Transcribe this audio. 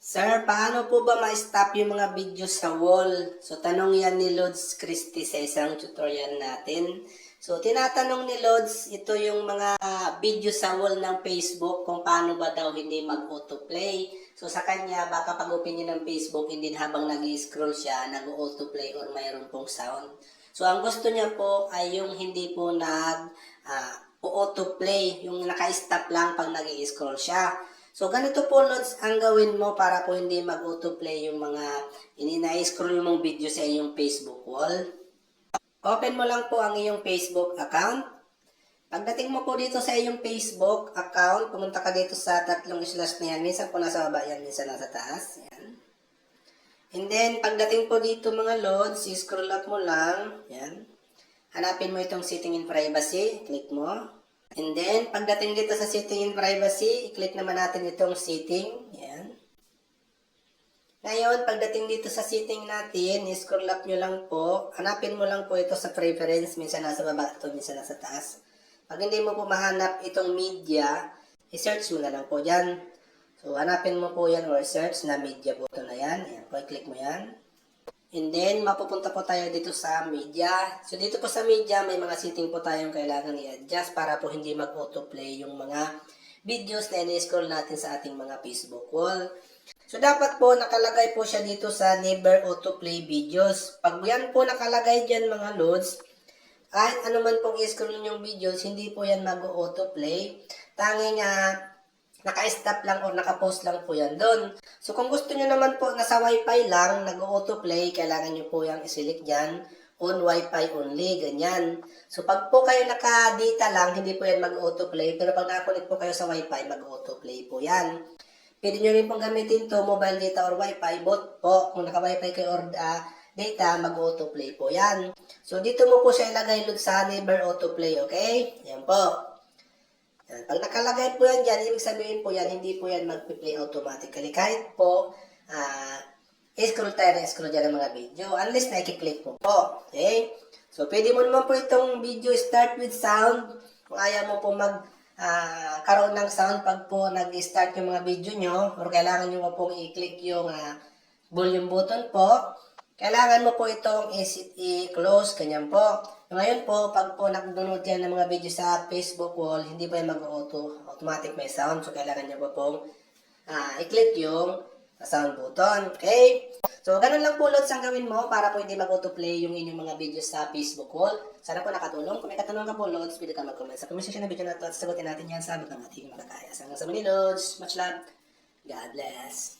Sir, paano po ba ma-stop yung mga video sa wall? So, tanong yan ni Lods Christie sa isang tutorial natin. So, tinatanong ni Lods, ito yung mga video sa wall ng Facebook kung paano ba daw hindi mag-autoplay. So, sa kanya, baka pag-open niya ng Facebook, hindi habang nag scroll siya, nag-autoplay or mayroon pong sound. So, ang gusto niya po ay yung hindi po nag ah, autoplay, yung naka-stop lang pag nag scroll siya. So, ganito po, Lods, ang gawin mo para po hindi mag-autoplay yung mga inina-scroll mong video sa iyong Facebook wall. Open mo lang po ang iyong Facebook account. Pagdating mo po dito sa iyong Facebook account, pumunta ka dito sa tatlong slash na yan. Minsan po nasa baba yan, minsan nasa taas. Yan. And then, pagdating po dito mga loads, scroll up mo lang. Yan. Hanapin mo itong setting in privacy. Click mo. And then, pagdating dito sa setting in privacy, i-click naman natin itong setting. Yan. Ngayon, pagdating dito sa setting natin, scroll up nyo lang po. Hanapin mo lang po ito sa preference. Minsan nasa baba ito, minsan nasa taas. Pag hindi mo po mahanap itong media, i-search mo na lang po dyan. So, hanapin mo po yan or search na media button na yan. Ayan po, i-click mo yan. And then, mapupunta po tayo dito sa media. So, dito po sa media, may mga setting po tayong kailangan i-adjust para po hindi mag-autoplay yung mga videos na ini-scroll natin sa ating mga Facebook wall. So, dapat po nakalagay po siya dito sa never autoplay videos. Pag yan po nakalagay dyan mga loads, kahit ano man pong i-scroll yung videos, hindi po yan mag-autoplay. Tanging uh, naka-stop lang or naka-post lang po yan doon. So kung gusto nyo naman po nasa wifi lang, nag-autoplay, kailangan nyo po yung i-select dyan on wifi only, ganyan. So pag po kayo naka-data lang, hindi po yan mag-autoplay. Pero pag nakakunik po kayo sa wifi, mag-autoplay po yan. Pwede nyo rin pong gamitin to mobile data or wifi, both po. Kung naka-wifi kayo or ah, data, mag-autoplay po yan. So, dito mo po siya ilagay load sa never autoplay, okay? Yan po. Yan. Pag nakalagay po yan dyan, ibig sabihin po yan, hindi po yan mag-play automatically. Kahit po, ah, scroll tayo na scroll dyan ng mga video, unless na i-click mo po, okay? So, pwede mo naman po itong video start with sound. Kung ayaw mo po mag ah, karoon ng sound pag po nag-start yung mga video nyo, or kailangan nyo po pong i-click yung ah, volume button po, kailangan mo po itong i-close, ganyan po. Ngayon po, pag po nag-download yan ng mga video sa Facebook wall, hindi po yan mag-auto, automatic may sound. So, kailangan nyo po pong ah, i-click yung sound button. Okay? So, ganun lang po loads ang gawin mo para po hindi mag-autoplay yung inyong mga videos sa Facebook wall. Sana po nakatulong. Kung may katanungan ka po, loads, pwede ka mag-comment sa comment section ng video na ito at sagutin natin yan sa mga ating makakaya. Hanggang sa muli, loads. Much love. God bless.